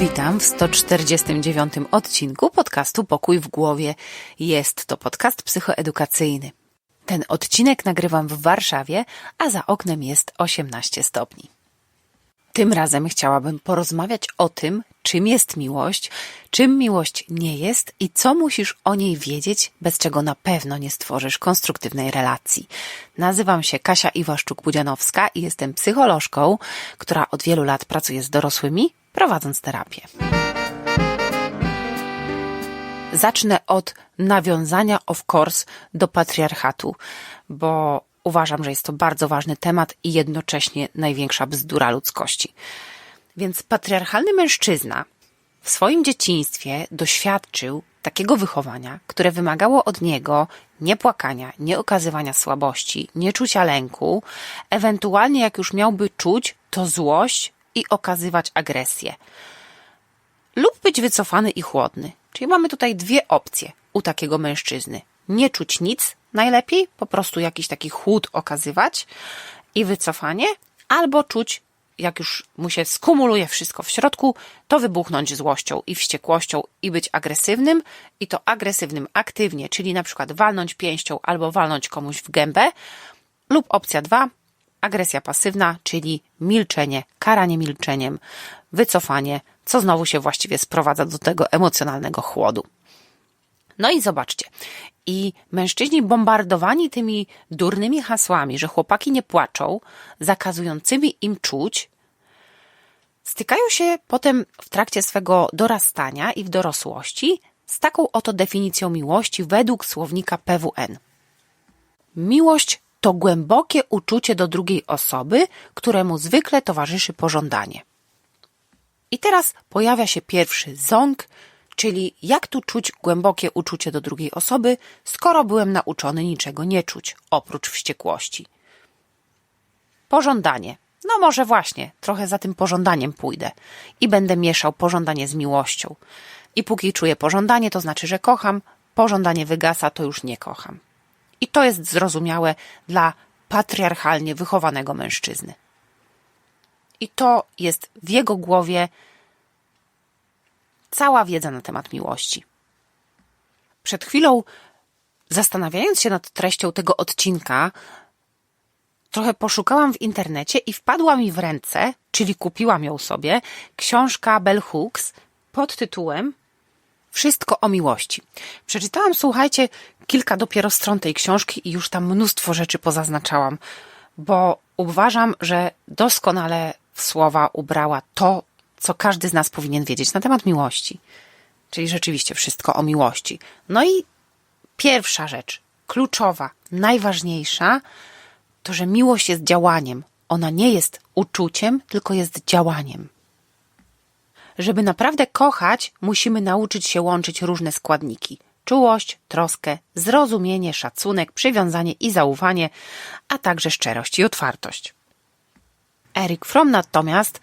Witam w 149 odcinku podcastu Pokój w głowie. Jest to podcast psychoedukacyjny. Ten odcinek nagrywam w Warszawie, a za oknem jest 18 stopni. Tym razem chciałabym porozmawiać o tym, czym jest miłość, czym miłość nie jest i co musisz o niej wiedzieć, bez czego na pewno nie stworzysz konstruktywnej relacji. Nazywam się Kasia Iwaszczuk-Budzianowska i jestem psycholożką, która od wielu lat pracuje z dorosłymi, prowadząc terapię. Zacznę od nawiązania, of course, do patriarchatu, bo uważam, że jest to bardzo ważny temat i jednocześnie największa bzdura ludzkości. Więc patriarchalny mężczyzna w swoim dzieciństwie doświadczył takiego wychowania, które wymagało od niego niepłakania, nie okazywania słabości, nie czucia lęku, ewentualnie jak już miałby czuć, to złość i okazywać agresję. Lub być wycofany i chłodny. Czyli mamy tutaj dwie opcje u takiego mężczyzny. Nie czuć nic, najlepiej po prostu jakiś taki chłód okazywać i wycofanie, albo czuć jak już mu się skumuluje wszystko w środku, to wybuchnąć złością i wściekłością i być agresywnym i to agresywnym aktywnie, czyli na przykład walnąć pięścią albo walnąć komuś w gębę lub opcja dwa, agresja pasywna, czyli milczenie, karanie milczeniem, wycofanie, co znowu się właściwie sprowadza do tego emocjonalnego chłodu. No i zobaczcie. I mężczyźni bombardowani tymi durnymi hasłami, że chłopaki nie płaczą, zakazującymi im czuć, stykają się potem w trakcie swego dorastania i w dorosłości z taką oto definicją miłości według słownika PWN. Miłość to głębokie uczucie do drugiej osoby, któremu zwykle towarzyszy pożądanie. I teraz pojawia się pierwszy ząg, Czyli jak tu czuć głębokie uczucie do drugiej osoby, skoro byłem nauczony niczego nie czuć, oprócz wściekłości. Pożądanie. No może właśnie, trochę za tym pożądaniem pójdę i będę mieszał pożądanie z miłością. I póki czuję pożądanie, to znaczy, że kocham, pożądanie wygasa, to już nie kocham. I to jest zrozumiałe dla patriarchalnie wychowanego mężczyzny. I to jest w jego głowie cała wiedza na temat miłości. Przed chwilą, zastanawiając się nad treścią tego odcinka, trochę poszukałam w internecie i wpadła mi w ręce, czyli kupiłam ją sobie, książka Bell Hooks pod tytułem Wszystko o miłości. Przeczytałam, słuchajcie, kilka dopiero stron tej książki i już tam mnóstwo rzeczy pozaznaczałam, bo uważam, że doskonale w słowa ubrała to, co każdy z nas powinien wiedzieć na temat miłości. Czyli rzeczywiście wszystko o miłości. No i pierwsza rzecz, kluczowa, najważniejsza, to że miłość jest działaniem. Ona nie jest uczuciem, tylko jest działaniem. Żeby naprawdę kochać, musimy nauczyć się łączyć różne składniki: czułość, troskę, zrozumienie, szacunek, przywiązanie i zaufanie, a także szczerość i otwartość. Erik Fromm natomiast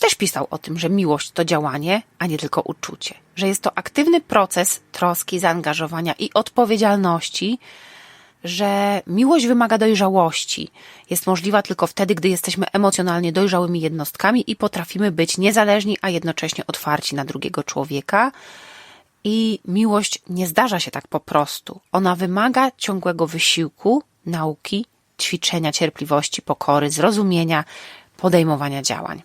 też pisał o tym, że miłość to działanie, a nie tylko uczucie, że jest to aktywny proces troski, zaangażowania i odpowiedzialności, że miłość wymaga dojrzałości. Jest możliwa tylko wtedy, gdy jesteśmy emocjonalnie dojrzałymi jednostkami i potrafimy być niezależni, a jednocześnie otwarci na drugiego człowieka. I miłość nie zdarza się tak po prostu. Ona wymaga ciągłego wysiłku, nauki, ćwiczenia cierpliwości, pokory, zrozumienia, podejmowania działań.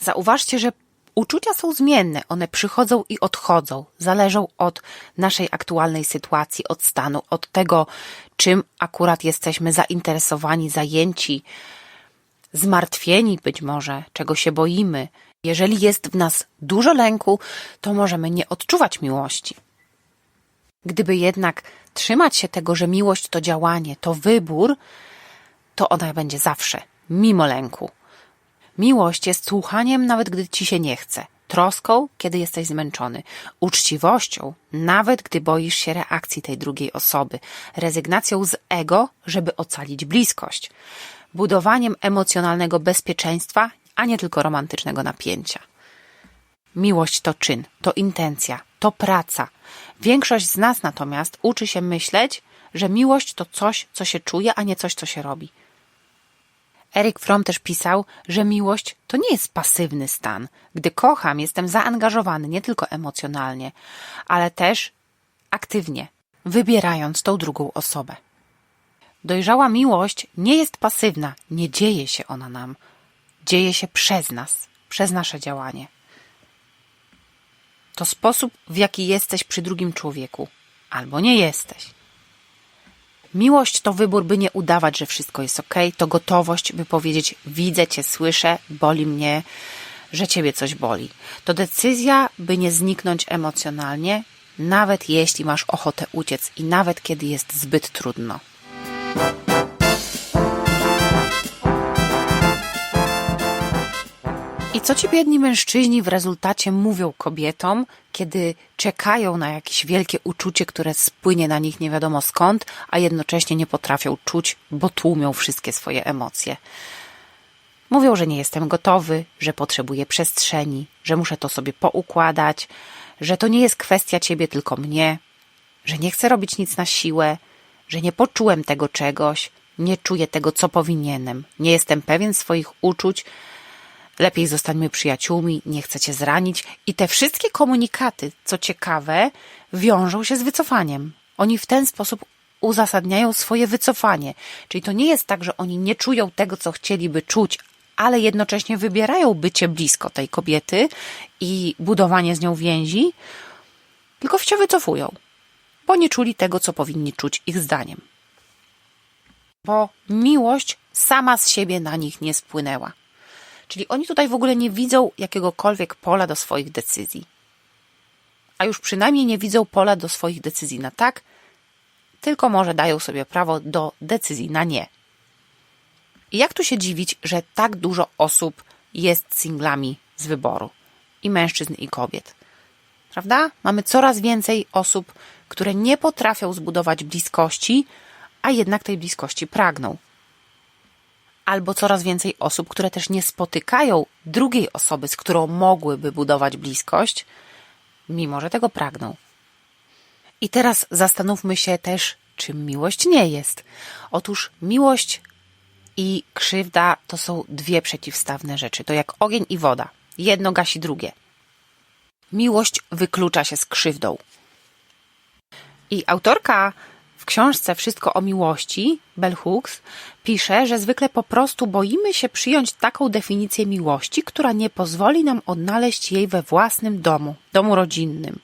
Zauważcie, że uczucia są zmienne, one przychodzą i odchodzą, zależą od naszej aktualnej sytuacji, od stanu, od tego, czym akurat jesteśmy zainteresowani, zajęci, zmartwieni być może, czego się boimy. Jeżeli jest w nas dużo lęku, to możemy nie odczuwać miłości. Gdyby jednak trzymać się tego, że miłość to działanie, to wybór, to ona będzie zawsze, mimo lęku. Miłość jest słuchaniem, nawet gdy ci się nie chce, troską, kiedy jesteś zmęczony, uczciwością, nawet gdy boisz się reakcji tej drugiej osoby, rezygnacją z ego, żeby ocalić bliskość, budowaniem emocjonalnego bezpieczeństwa, a nie tylko romantycznego napięcia. Miłość to czyn, to intencja, to praca. Większość z nas natomiast uczy się myśleć, że miłość to coś, co się czuje, a nie coś, co się robi. Erik Fromm też pisał, że miłość to nie jest pasywny stan. Gdy kocham, jestem zaangażowany nie tylko emocjonalnie, ale też aktywnie, wybierając tą drugą osobę. Dojrzała miłość nie jest pasywna, nie dzieje się ona nam. Dzieje się przez nas, przez nasze działanie. To sposób, w jaki jesteś przy drugim człowieku, albo nie jesteś. Miłość to wybór, by nie udawać, że wszystko jest ok, to gotowość, by powiedzieć: Widzę cię, słyszę, boli mnie, że ciebie coś boli. To decyzja, by nie zniknąć emocjonalnie, nawet jeśli masz ochotę uciec i nawet kiedy jest zbyt trudno. Co ci biedni mężczyźni w rezultacie mówią kobietom, kiedy czekają na jakieś wielkie uczucie, które spłynie na nich nie wiadomo skąd, a jednocześnie nie potrafią czuć, bo tłumią wszystkie swoje emocje? Mówią, że nie jestem gotowy, że potrzebuję przestrzeni, że muszę to sobie poukładać, że to nie jest kwestia ciebie, tylko mnie, że nie chcę robić nic na siłę, że nie poczułem tego czegoś, nie czuję tego, co powinienem, nie jestem pewien swoich uczuć, lepiej zostańmy przyjaciółmi, nie chcę cię zranić. I te wszystkie komunikaty, co ciekawe, wiążą się z wycofaniem. Oni w ten sposób uzasadniają swoje wycofanie. Czyli to nie jest tak, że oni nie czują tego, co chcieliby czuć, ale jednocześnie wybierają bycie blisko tej kobiety i budowanie z nią więzi, tylko się wycofują, bo nie czuli tego, co powinni czuć ich zdaniem. Bo miłość sama z siebie na nich nie spłynęła. Czyli oni tutaj w ogóle nie widzą jakiegokolwiek pola do swoich decyzji. A już przynajmniej nie widzą pola do swoich decyzji na tak, tylko może dają sobie prawo do decyzji na nie. I jak tu się dziwić, że tak dużo osób jest singlami z wyboru i mężczyzn, i kobiet? Prawda? Mamy coraz więcej osób, które nie potrafią zbudować bliskości, a jednak tej bliskości pragną albo coraz więcej osób, które też nie spotykają drugiej osoby, z którą mogłyby budować bliskość, mimo że tego pragną. I teraz zastanówmy się też, czym miłość nie jest. Otóż miłość i krzywda to są dwie przeciwstawne rzeczy. To jak ogień i woda. Jedno gasi drugie. Miłość wyklucza się z krzywdą. I autorka w książce Wszystko o miłości, Bell Hooks, pisze, że zwykle po prostu boimy się przyjąć taką definicję miłości, która nie pozwoli nam odnaleźć jej we własnym domu, domu rodzinnym.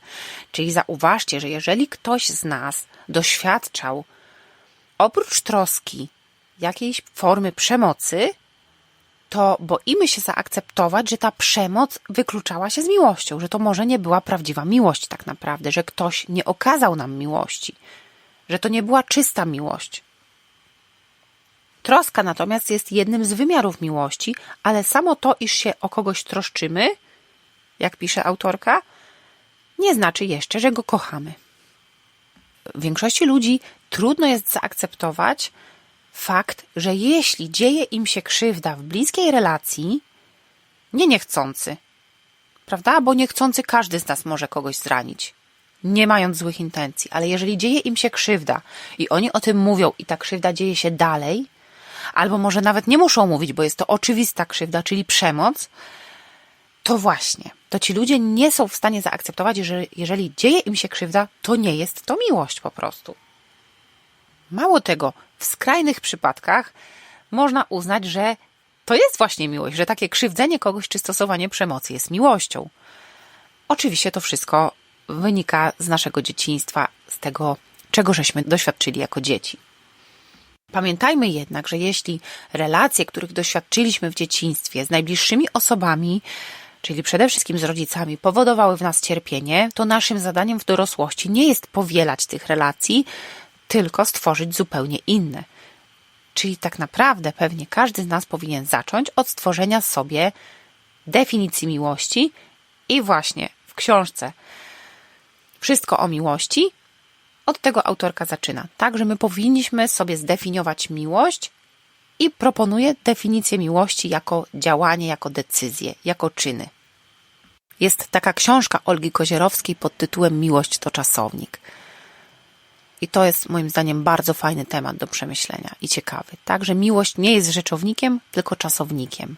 Czyli zauważcie, że jeżeli ktoś z nas doświadczał oprócz troski jakiejś formy przemocy, to boimy się zaakceptować, że ta przemoc wykluczała się z miłością, że to może nie była prawdziwa miłość tak naprawdę, że ktoś nie okazał nam miłości, że to nie była czysta miłość. Troska natomiast jest jednym z wymiarów miłości, ale samo to, iż się o kogoś troszczymy, jak pisze autorka, nie znaczy jeszcze, że go kochamy. W większości ludzi trudno jest zaakceptować fakt, że jeśli dzieje im się krzywda w bliskiej relacji, nie niechcący, prawda? Bo niechcący każdy z nas może kogoś zranić nie mając złych intencji, ale jeżeli dzieje im się krzywda i oni o tym mówią i ta krzywda dzieje się dalej, albo może nawet nie muszą mówić, bo jest to oczywista krzywda, czyli przemoc, to właśnie, to ci ludzie nie są w stanie zaakceptować, że jeżeli dzieje im się krzywda, to nie jest to miłość po prostu. Mało tego, w skrajnych przypadkach można uznać, że to jest właśnie miłość, że takie krzywdzenie kogoś czy stosowanie przemocy jest miłością. Oczywiście to wszystko wynika z naszego dzieciństwa, z tego, czego żeśmy doświadczyli jako dzieci. Pamiętajmy jednak, że jeśli relacje, których doświadczyliśmy w dzieciństwie z najbliższymi osobami, czyli przede wszystkim z rodzicami, powodowały w nas cierpienie, to naszym zadaniem w dorosłości nie jest powielać tych relacji, tylko stworzyć zupełnie inne. Czyli tak naprawdę pewnie każdy z nas powinien zacząć od stworzenia sobie definicji miłości i właśnie w książce wszystko o miłości. Od tego autorka zaczyna. Tak, że my powinniśmy sobie zdefiniować miłość i proponuje definicję miłości jako działanie, jako decyzję, jako czyny. Jest taka książka Olgi Kozierowskiej pod tytułem Miłość to czasownik. I to jest moim zdaniem bardzo fajny temat do przemyślenia i ciekawy. Tak, że miłość nie jest rzeczownikiem, tylko czasownikiem.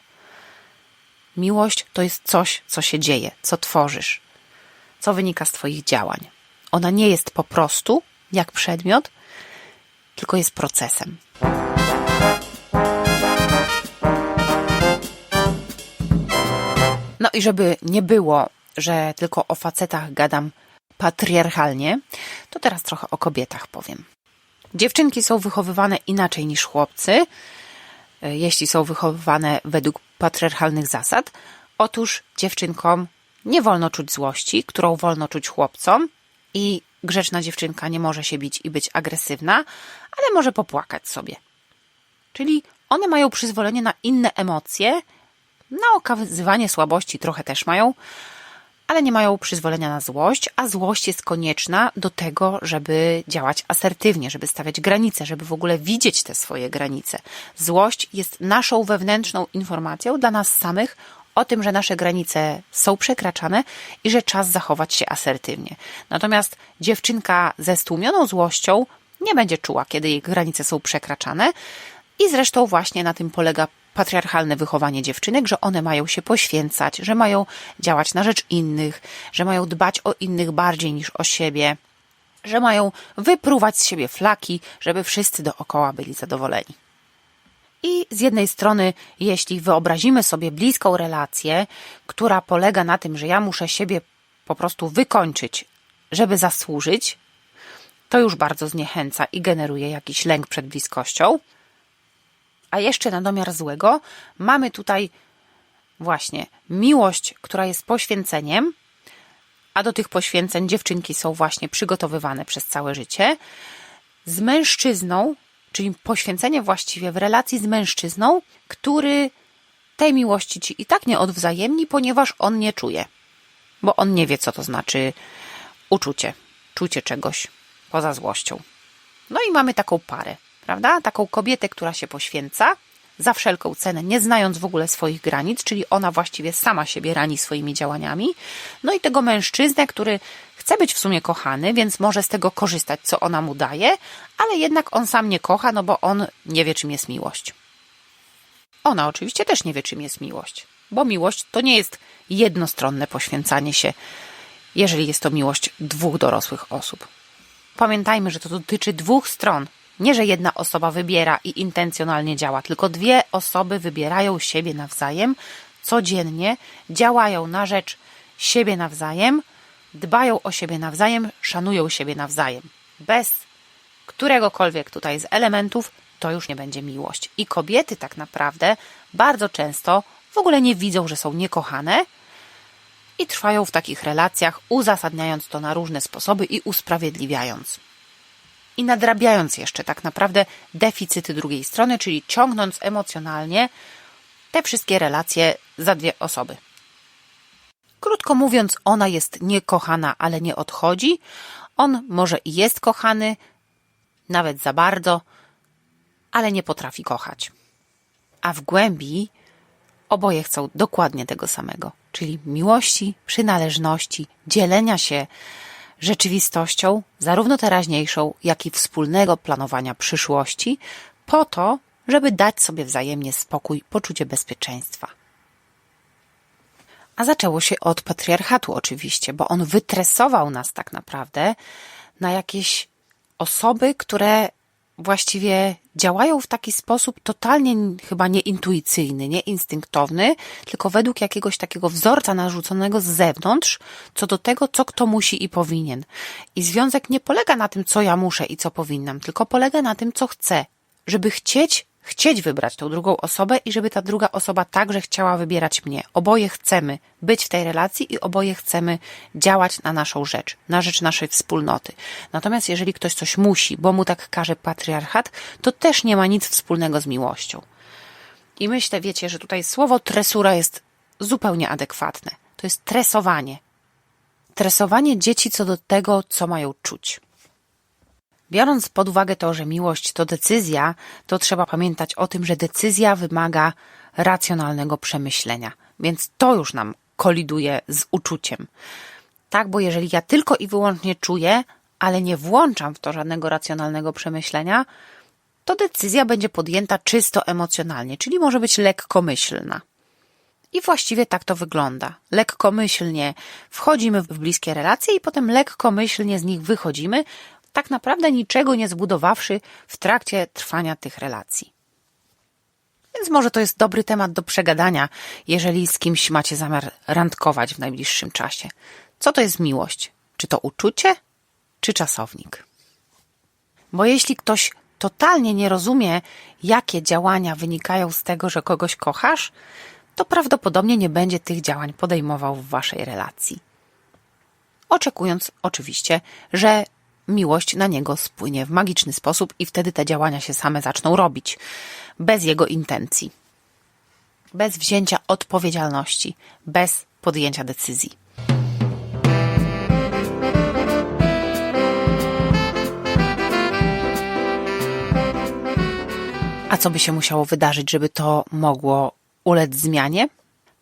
Miłość to jest coś, co się dzieje, co tworzysz, co wynika z Twoich działań. Ona nie jest po prostu jak przedmiot, tylko jest procesem. No i żeby nie było, że tylko o facetach gadam patriarchalnie, to teraz trochę o kobietach powiem. Dziewczynki są wychowywane inaczej niż chłopcy, jeśli są wychowywane według patriarchalnych zasad. Otóż dziewczynkom nie wolno czuć złości, którą wolno czuć chłopcom, i grzeczna dziewczynka nie może się bić i być agresywna, ale może popłakać sobie. Czyli one mają przyzwolenie na inne emocje, na okazywanie słabości trochę też mają, ale nie mają przyzwolenia na złość, a złość jest konieczna do tego, żeby działać asertywnie, żeby stawiać granice, żeby w ogóle widzieć te swoje granice. Złość jest naszą wewnętrzną informacją dla nas samych o tym, że nasze granice są przekraczane i że czas zachować się asertywnie. Natomiast dziewczynka ze stłumioną złością nie będzie czuła, kiedy jej granice są przekraczane. I zresztą właśnie na tym polega patriarchalne wychowanie dziewczynek, że one mają się poświęcać, że mają działać na rzecz innych, że mają dbać o innych bardziej niż o siebie, że mają wypruwać z siebie flaki, żeby wszyscy dookoła byli zadowoleni. I z jednej strony, jeśli wyobrazimy sobie bliską relację, która polega na tym, że ja muszę siebie po prostu wykończyć, żeby zasłużyć, to już bardzo zniechęca i generuje jakiś lęk przed bliskością. A jeszcze na domiar złego mamy tutaj właśnie miłość, która jest poświęceniem, a do tych poświęceń dziewczynki są właśnie przygotowywane przez całe życie, z mężczyzną, czyli poświęcenie właściwie w relacji z mężczyzną, który tej miłości ci i tak nie odwzajemni, ponieważ on nie czuje, bo on nie wie, co to znaczy uczucie, czucie czegoś poza złością. No i mamy taką parę prawda? Taką kobietę, która się poświęca za wszelką cenę, nie znając w ogóle swoich granic, czyli ona właściwie sama siebie rani swoimi działaniami. No i tego mężczyznę, który chce być w sumie kochany, więc może z tego korzystać, co ona mu daje, ale jednak on sam nie kocha, no bo on nie wie, czym jest miłość. Ona oczywiście też nie wie, czym jest miłość, bo miłość to nie jest jednostronne poświęcanie się, jeżeli jest to miłość dwóch dorosłych osób. Pamiętajmy, że to dotyczy dwóch stron, nie, że jedna osoba wybiera i intencjonalnie działa, tylko dwie osoby wybierają siebie nawzajem, codziennie działają na rzecz siebie nawzajem, dbają o siebie nawzajem, szanują siebie nawzajem. Bez któregokolwiek tutaj z elementów to już nie będzie miłość. I kobiety tak naprawdę bardzo często w ogóle nie widzą, że są niekochane i trwają w takich relacjach, uzasadniając to na różne sposoby i usprawiedliwiając i nadrabiając jeszcze tak naprawdę deficyty drugiej strony, czyli ciągnąc emocjonalnie te wszystkie relacje za dwie osoby. Krótko mówiąc, ona jest niekochana, ale nie odchodzi. On może i jest kochany, nawet za bardzo, ale nie potrafi kochać. A w głębi oboje chcą dokładnie tego samego, czyli miłości, przynależności, dzielenia się rzeczywistością, zarówno teraźniejszą, jak i wspólnego planowania przyszłości, po to, żeby dać sobie wzajemnie spokój, poczucie bezpieczeństwa. A zaczęło się od patriarchatu, oczywiście, bo on wytresował nas tak naprawdę na jakieś osoby, które właściwie działają w taki sposób totalnie chyba nieintuicyjny, nieinstynktowny, tylko według jakiegoś takiego wzorca narzuconego z zewnątrz, co do tego, co kto musi i powinien. I związek nie polega na tym, co ja muszę i co powinnam, tylko polega na tym, co chcę. Żeby chcieć chcieć wybrać tą drugą osobę i żeby ta druga osoba także chciała wybierać mnie. Oboje chcemy być w tej relacji i oboje chcemy działać na naszą rzecz, na rzecz naszej wspólnoty. Natomiast jeżeli ktoś coś musi, bo mu tak każe patriarchat, to też nie ma nic wspólnego z miłością. I myślę, wiecie, że tutaj słowo tresura jest zupełnie adekwatne. To jest tresowanie. Tresowanie dzieci co do tego, co mają czuć. Biorąc pod uwagę to, że miłość to decyzja, to trzeba pamiętać o tym, że decyzja wymaga racjonalnego przemyślenia. Więc to już nam koliduje z uczuciem. Tak, bo jeżeli ja tylko i wyłącznie czuję, ale nie włączam w to żadnego racjonalnego przemyślenia, to decyzja będzie podjęta czysto emocjonalnie, czyli może być lekkomyślna. I właściwie tak to wygląda. Lekkomyślnie wchodzimy w bliskie relacje i potem lekkomyślnie z nich wychodzimy, tak naprawdę niczego nie zbudowawszy w trakcie trwania tych relacji. Więc może to jest dobry temat do przegadania, jeżeli z kimś macie zamiar randkować w najbliższym czasie. Co to jest miłość? Czy to uczucie, czy czasownik? Bo jeśli ktoś totalnie nie rozumie, jakie działania wynikają z tego, że kogoś kochasz, to prawdopodobnie nie będzie tych działań podejmował w waszej relacji. Oczekując oczywiście, że miłość na niego spłynie w magiczny sposób i wtedy te działania się same zaczną robić, bez jego intencji, bez wzięcia odpowiedzialności, bez podjęcia decyzji. A co by się musiało wydarzyć, żeby to mogło ulec zmianie?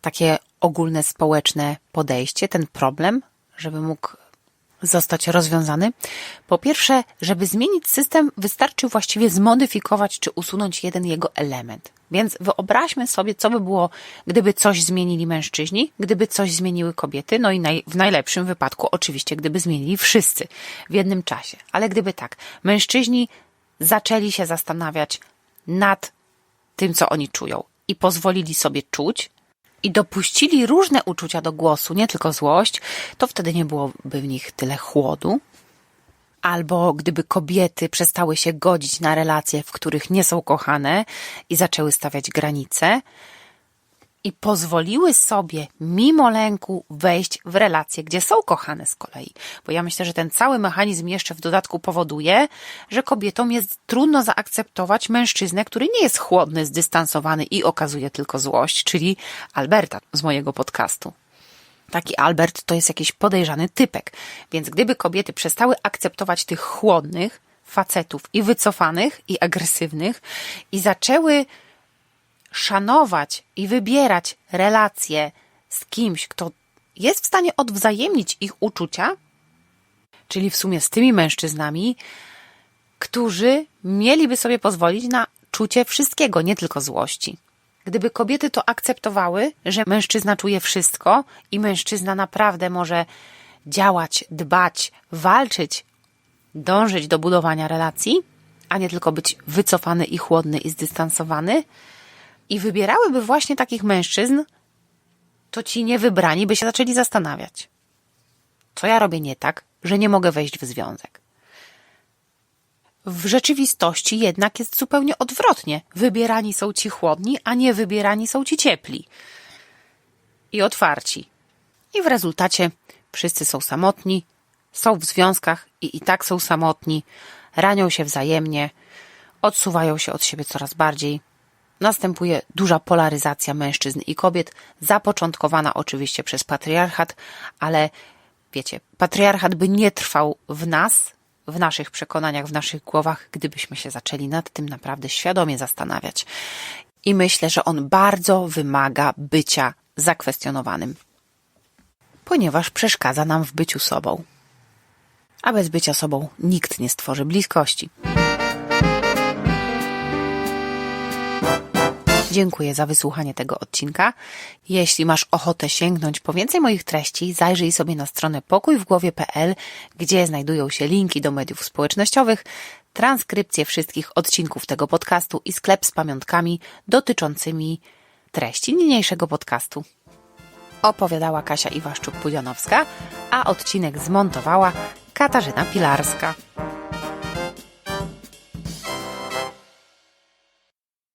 Takie ogólne społeczne podejście, ten problem, żeby mógł zostać rozwiązany? Po pierwsze, żeby zmienić system, wystarczy właściwie zmodyfikować czy usunąć jeden jego element. Więc wyobraźmy sobie, co by było, gdyby coś zmienili mężczyźni, gdyby coś zmieniły kobiety, no i naj, w najlepszym wypadku oczywiście, gdyby zmienili wszyscy w jednym czasie. Ale gdyby tak, mężczyźni zaczęli się zastanawiać nad tym, co oni czują i pozwolili sobie czuć, i dopuścili różne uczucia do głosu, nie tylko złość, to wtedy nie byłoby w nich tyle chłodu. Albo gdyby kobiety przestały się godzić na relacje, w których nie są kochane i zaczęły stawiać granice, i pozwoliły sobie mimo lęku wejść w relacje, gdzie są kochane z kolei. Bo ja myślę, że ten cały mechanizm jeszcze w dodatku powoduje, że kobietom jest trudno zaakceptować mężczyznę, który nie jest chłodny, zdystansowany i okazuje tylko złość, czyli Alberta z mojego podcastu. Taki Albert to jest jakiś podejrzany typek. Więc gdyby kobiety przestały akceptować tych chłodnych facetów i wycofanych i agresywnych i zaczęły szanować i wybierać relacje z kimś, kto jest w stanie odwzajemnić ich uczucia, czyli w sumie z tymi mężczyznami, którzy mieliby sobie pozwolić na czucie wszystkiego, nie tylko złości. Gdyby kobiety to akceptowały, że mężczyzna czuje wszystko i mężczyzna naprawdę może działać, dbać, walczyć, dążyć do budowania relacji, a nie tylko być wycofany i chłodny i zdystansowany, i wybierałyby właśnie takich mężczyzn, to ci niewybrani by się zaczęli zastanawiać. Co ja robię nie tak, że nie mogę wejść w związek? W rzeczywistości jednak jest zupełnie odwrotnie. Wybierani są ci chłodni, a nie wybierani są ci ciepli i otwarci. I w rezultacie wszyscy są samotni, są w związkach i i tak są samotni, ranią się wzajemnie, odsuwają się od siebie coraz bardziej, następuje duża polaryzacja mężczyzn i kobiet, zapoczątkowana oczywiście przez patriarchat, ale wiecie, patriarchat by nie trwał w nas, w naszych przekonaniach, w naszych głowach, gdybyśmy się zaczęli nad tym naprawdę świadomie zastanawiać. I myślę, że on bardzo wymaga bycia zakwestionowanym, ponieważ przeszkadza nam w byciu sobą. A bez bycia sobą nikt nie stworzy bliskości. Dziękuję za wysłuchanie tego odcinka. Jeśli masz ochotę sięgnąć po więcej moich treści, zajrzyj sobie na stronę pokójwgłowie.pl, gdzie znajdują się linki do mediów społecznościowych, transkrypcje wszystkich odcinków tego podcastu i sklep z pamiątkami dotyczącymi treści niniejszego podcastu. Opowiadała Kasia Iwaszczuk-Pudzianowska, a odcinek zmontowała Katarzyna Pilarska.